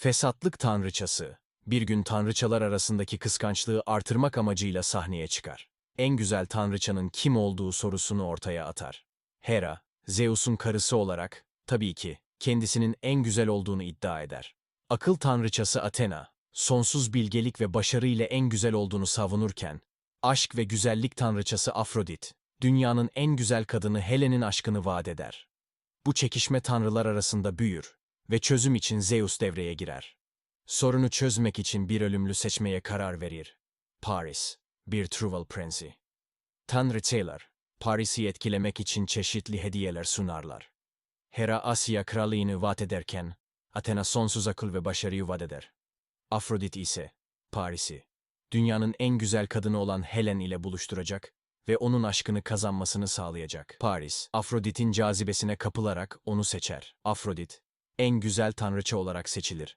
Fesatlık tanrıçası, bir gün tanrıçalar arasındaki kıskançlığı artırmak amacıyla sahneye çıkar. En güzel tanrıçanın kim olduğu sorusunu ortaya atar. Hera, Zeus'un karısı olarak, tabii ki, kendisinin en güzel olduğunu iddia eder. Akıl tanrıçası Athena, sonsuz bilgelik ve başarı ile en güzel olduğunu savunurken, aşk ve güzellik tanrıçası Afrodit, dünyanın en güzel kadını Helen'in aşkını vaat eder. Bu çekişme tanrılar arasında büyür ve çözüm için Zeus devreye girer. Sorunu çözmek için bir ölümlü seçmeye karar verir. Paris, bir Truval prensi. Tanrıçalar, Paris'i etkilemek için çeşitli hediyeler sunarlar. Hera Asya krallığını vaat ederken, Athena sonsuz akıl ve başarıyı vaat eder. Afrodit ise, Paris'i, dünyanın en güzel kadını olan Helen ile buluşturacak ve onun aşkını kazanmasını sağlayacak. Paris, Afrodit'in cazibesine kapılarak onu seçer. Afrodit, en güzel tanrıça olarak seçilir